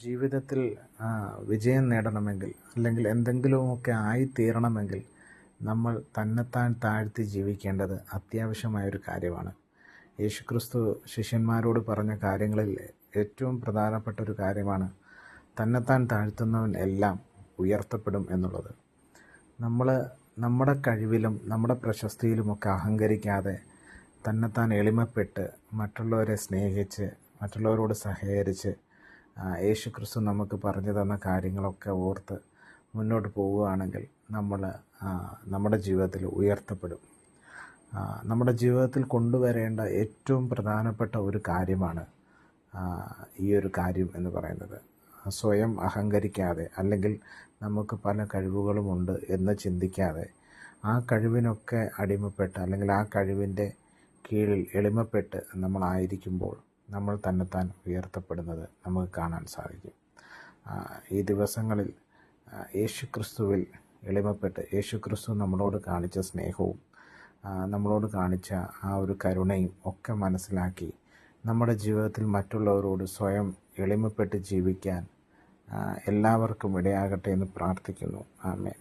ജീവിതത്തിൽ വിജയം നേടണമെങ്കിൽ അല്ലെങ്കിൽ എന്തെങ്കിലുമൊക്കെ ആയിത്തീരണമെങ്കിൽ നമ്മൾ തന്നെത്താൻ താഴ്ത്തി ജീവിക്കേണ്ടത് അത്യാവശ്യമായൊരു കാര്യമാണ്. യേശുക്രിസ്തു ശിഷ്യന്മാരോട് പറഞ്ഞ കാര്യങ്ങളിൽ ഏറ്റവും പ്രധാനപ്പെട്ട ഒരു കാര്യമാണ് തന്നെത്താൻ താഴ്ത്തുന്നവൻ എല്ലാം ഉയർത്തപ്പെടും എന്നുള്ളത്. നമ്മൾ നമ്മുടെ കഴിവിലും നമ്മുടെ പ്രശസ്തിയിലുമൊക്കെ അഹങ്കരിക്കാതെ തന്നെത്താൻ എളിമപ്പെട്ട് മറ്റുള്ളവരെ സ്നേഹിച്ച് മറ്റുള്ളവരോട് സഹകരിച്ച് യേശു ക്രിസ്തു നമുക്ക് പറഞ്ഞു തന്ന കാര്യങ്ങളൊക്കെ ഓർത്ത് മുന്നോട്ട് പോവുകയാണെങ്കിൽ നമ്മൾ നമ്മുടെ ജീവിതത്തിൽ ഉയർത്തപ്പെടും. നമ്മുടെ ജീവിതത്തിൽ കൊണ്ടുവരേണ്ട ഏറ്റവും പ്രധാനപ്പെട്ട ഒരു കാര്യമാണ് ഈ ഒരു കാര്യം എന്ന് പറയുന്നത്. സ്വയം അഹങ്കരിക്കാതെ അല്ലെങ്കിൽ നമുക്ക് പല കഴിവുകളുമുണ്ട് എന്ന് ചിന്തിക്കാതെ ആ കഴിവിനൊക്കെ അടിമപ്പെട്ട് അല്ലെങ്കിൽ ആ കഴിവിന്റെ കീഴിൽ എളിമപ്പെട്ട് നമ്മളായിരിക്കുമ്പോൾ നമ്മൾ തന്നെത്താൻ ഉയർത്തപ്പെടുന്നത് നമുക്ക് കാണാൻ സാധിക്കും. ഈ ദിവസങ്ങളിൽ യേശു ക്രിസ്തുവിൽ എളിമപ്പെട്ട് യേശു ക്രിസ്തു നമ്മളോട് കാണിച്ച സ്നേഹവും നമ്മളോട് കാണിച്ച ആ ഒരു കരുണയും ഒക്കെ മനസ്സിലാക്കി നമ്മുടെ ജീവിതത്തിൽ മറ്റുള്ളവരോട് സ്വയം എളിമപ്പെട്ട് ജീവിക്കാൻ എല്ലാവർക്കും ഇടയാകട്ടെ എന്ന് പ്രാർത്ഥിക്കുന്നു. ആമേൻ.